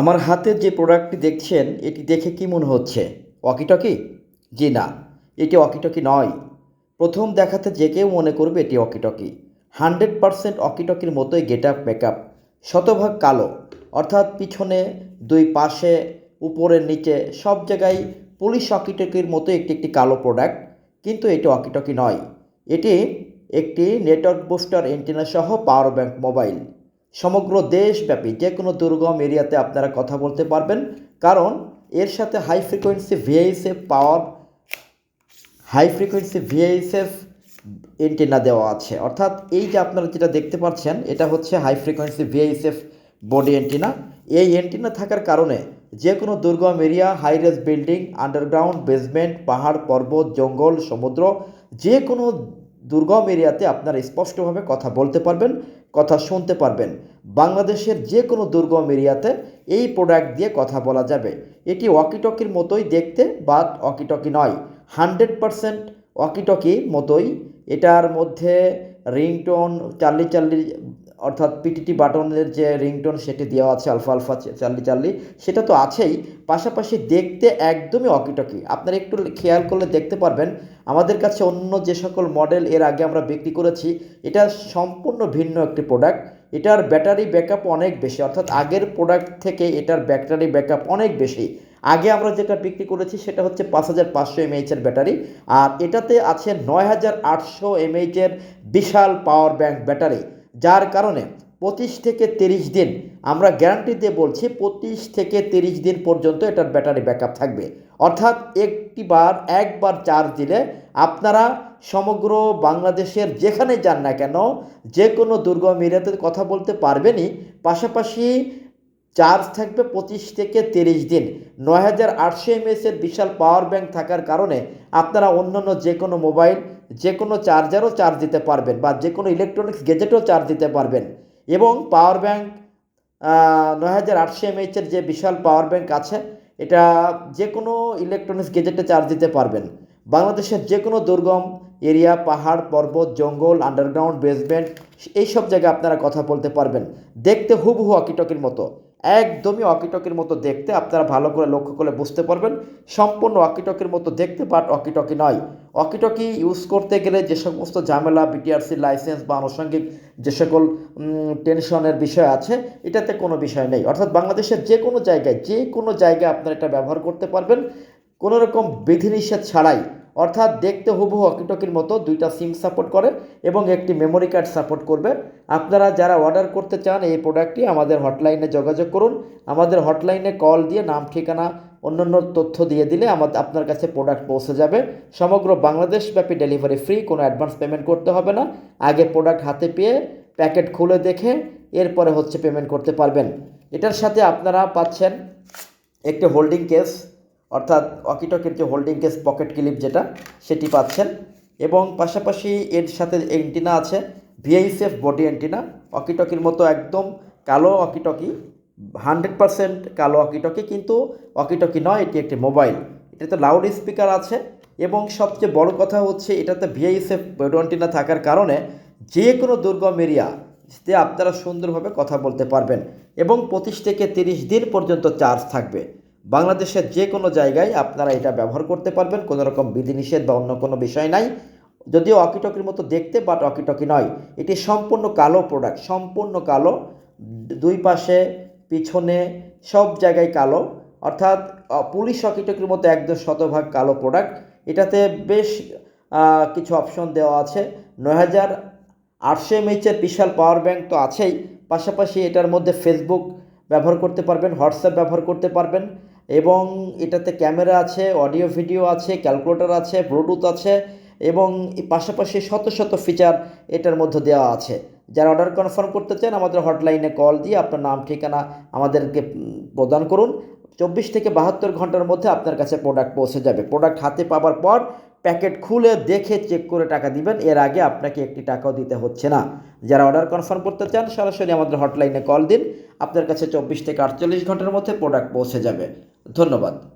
আমার হাতে যে প্রোডাক্টটি দেখছেন, এটি দেখে কি মনে হচ্ছে? ওয়াকিটকি? জি না, এটি ওয়াকিটকি নয়। প্রথম দেখাতে যে কেউ মনে করবে এটি ওয়াকিটকি। হান্ড্রেড পারসেন্ট ওয়াকিটকির মতোই গেট আপ মেকআপ শতভাগ কালো, অর্থাৎ পিছনে, দুই পাশে, উপরের নিচে, সব জায়গায় পুলিশ ওয়াকিটকির মতো একটি একটি কালো প্রোডাক্ট, কিন্তু এটি ওয়াকিটকি নয়। এটি একটি নেটওয়ার্ক বুস্টার এন্টিনা সহ পাওয়ার ব্যাংক মোবাইল। সমগ্র দেশব্যাপী যে কোনো দুর্গম এরিয়াতে আপনারা কথা বলতে পারবেন। কারণ এর সাথে high frequency VHF power high frequency ভিআইএসএফ antenna দেওয়া আছে। অর্থাৎ এই যে আপনারা যেটা দেখতে পাচ্ছেন, এটা হচ্ছে হাই ফ্রিকোয়েন্সি ভিআইএসএফ বডি এন্টিনা এই এন্টিনা থাকার কারণে যে কোনো দুর্গম area high rise building underground basement পাহাড়, পর্বত, জঙ্গল, সমুদ্র, যে কোনো দুর্গম এরিয়াতে আপনারা স্পষ্টভাবে কথা বলতে পারবেন, কথা শুনতে পারবেন। বাংলাদেশের যে কোনো দুর্গম এরিয়াতে এই প্রোডাক্ট দিয়ে কথা বলা যাবে। এটি ওয়াকিটকির মতোই দেখতে বাট ওয়াকিটকি নয়। হান্ড্রেড পারসেন্ট ওয়াকিটকি মতোই। এটার মধ্যে রিংটোন চাল্লি চার্লি অর্থাৎ পিটিটি বাটনের যে রিংটোন সেটি দেওয়া আছে, আলফা আলফা চাল্লি চাল্লি, সেটা তো আছেই। পাশাপাশি দেখতে একদমই অকিটকি। আপনারা একটু খেয়াল করলে দেখতে পারবেন, আমাদের কাছে অন্য যে সকল মডেল এর আগে আমরা বিক্রি করেছি, এটা সম্পূর্ণ ভিন্ন একটি প্রোডাক্ট এটার ব্যাটারি ব্যাকআপ অনেক বেশি, অর্থাৎ আগের প্রোডাক্ট থেকে এটার ব্যাটারি ব্যাকআপ অনেক বেশি। আগে আমরা যেটা বিক্রি করেছি, সেটা হচ্ছে পাঁচ হাজার পাঁচশো এমএইচের ব্যাটারি আর এটাতে আছে নয় হাজার আটশো এমএইচের বিশাল পাওয়ার ব্যাংক ব্যাটারি যার কারণে পঁচিশ থেকে তিরিশ দিন আমরা গ্যারান্টি দিয়ে বলছি পঁচিশ থেকে তিরিশ দিন পর্যন্ত এটার ব্যাটারি ব্যাকআপ থাকবে। অর্থাৎ একটি বার একবার চার্জ দিলে আপনারা সমগ্র বাংলাদেশের যেখানে যান না কেন যে কোনো দুর্গম এরিয়াতে কথা বলতে পারবেনই। পাশাপাশি চার্জ থাকবে পঁচিশ থেকে তিরিশ দিন। নয় হাজার আটশো এমএসের বিশাল পাওয়ার ব্যাংক থাকার কারণে আপনারা অন্যান্য যে কোনো মোবাইল যে কোনো চার্জারও চার্জ দিতে পারবেন বা যে কোনো ইলেকট্রনিক্স গেজেটও চার্জ দিতে পারবেন। এবং পাওয়ার ব্যাংক নয় হাজার আটশো এমএইচের যে বিশাল পাওয়ার ব্যাংক আছে, এটা যে কোনো ইলেকট্রনিক্স গেজেটে চার্জ দিতে পারবেন। বাংলাদেশের যে কোনো দুর্গম এরিয়া, পাহাড়, পর্বত, জঙ্গল আন্ডারগ্রাউন্ড বেসমেন্ট এই সব জায়গায় আপনারা কথা বলতে পারবেন। দেখতে হুবহু অকিটকির মতো। একদমই অকিটকির মতো দেখতে আপনারা ভালো করে লক্ষ্য করলে বুঝতে পারবেন, সম্পূর্ণ অকিটকির মতো দেখতে বাট অকিটকি নয়। অকিটকি ইউজ করতে গেলে যে সমস্ত ঝামেলা বিটিআরসি লাইসেন্স বা আনুষঙ্গিক যে সকল টেনশনের বিষয় আছে, এটাতে কোনো বিষয় নেই। অর্থাৎ বাংলাদেশের যে কোনো জায়গায়, যে কোনো জায়গায় আপনারা এটা ব্যবহার করতে পারবেন। কোনো রকম বিধিনিষেধ ছাড়াই অর্থাৎ দেখতে হুবহু অকিটকির মতো দুইটা সিম সাপোর্ট করে এবং একটি মেমোরি কার্ড সাপোর্ট করবে। আপনারা যারা অর্ডার করতে চান এই প্রোডাক্টটি আমাদের হটলাইনে যোগাযোগ করুন। আমাদের হটলাইনে কল দিয়ে নাম, ঠিকানা, অন্যান্য তথ্য দিয়ে দিলে আমাদের আপনার কাছে প্রোডাক্ট পৌঁছে যাবে। সমগ্র বাংলাদেশব্যাপী ডেলিভারি ফ্রি কোনো অ্যাডভান্স পেমেন্ট করতে হবে না। আগে প্রোডাক্ট হাতে পেয়ে প্যাকেট খুলে দেখে এরপরে হচ্ছে পেমেন্ট করতে পারবেন। এটার সাথে আপনারা পাচ্ছেন একটি হোল্ডিং কেস অর্থাৎ ওয়াকিটকের যে হোল্ডিং কেস পকেট ক্লিপ যেটা, সেটি পাচ্ছেন। এবং পাশাপাশি এর সাথে এন্টিনা আছে ভিআইসিএফ বডি এন্টিনা অকিটকির মতো একদম কালো অকিটকি হান্ড্রেড পারসেন্ট কালো অকিটকি কিন্তু ওয়াকিটকি নয়, এটি একটি মোবাইল এটাতে লাউড স্পিকার আছে এবং সবচেয়ে বড় কথা হচ্ছে, এটাতে ভিআইসিএফ বডি এন্টিনা থাকার কারণে যে কোনো দুর্গম এরিয়া তে আপনারা সুন্দরভাবে কথা বলতে পারবেন এবং পঁচিশ থেকে তিরিশ দিন পর্যন্ত চার্জ থাকবে। বাংলাদেশের যে কোনো জায়গায় আপনারা এটা ব্যবহার করতে পারবেন, কোনো রকম বিধিনিষেধ বা অন্য কোনো বিষয় নাই। যদিও অকিটকির মতো দেখতে বাট অকিটকি নয়। এটি সম্পূর্ণ কালো প্রোডাক্ট সম্পূর্ণ কালো, দুই পাশে, পিছনে, সব জায়গায় কালো। অর্থাৎ পুলিশ অকিটকির মতো একদম শতভাগ কালো প্রোডাক্ট এটাতে বেশ কিছু অপশন দেওয়া আছে। নয় হাজার আটশো এমএইচের বিশাল পাওয়ার ব্যাংক তো আছেই। পাশাপাশি এটার মধ্যে ফেসবুক ব্যবহার করতে পারবেন হোয়াটসঅ্যাপ ব্যবহার করতে পারবেন। এবং এটাতে ক্যামেরা আছে, অডিও, ভিডিও আছে, ক্যালকুলেটর আছে, ব্লুটুথ আছে এবং পাশাপাশি শত শত ফিচার এটার মধ্যে দেওয়া আছে। যারা অর্ডার কনফার্ম করতে চান, আমাদের হটলাইনে কল দিয়ে আপনার নাম, ঠিকানা আমাদেরকে প্রদান করুন। চব্বিশ থেকে বাহাত্তর ঘণ্টার মধ্যে আপনার কাছে প্রোডাক্ট পৌঁছে যাবে। প্রোডাক্ট হাতে পাওয়ার পর প্যাকেট খুলে দেখে চেক করে টাকা দিবেন। এর আগে আপনাকে একটি টাকাও দিতে হচ্ছে না। যারা অর্ডার কনফার্ম করতে চান, সরাসরি আমাদের হটলাইনে কল দিন। আপনার কাছে চব্বিশ থেকে আটচল্লিশ ঘণ্টার মধ্যে প্রোডাক্ট পৌঁছে যাবে। ধন্যবাদ।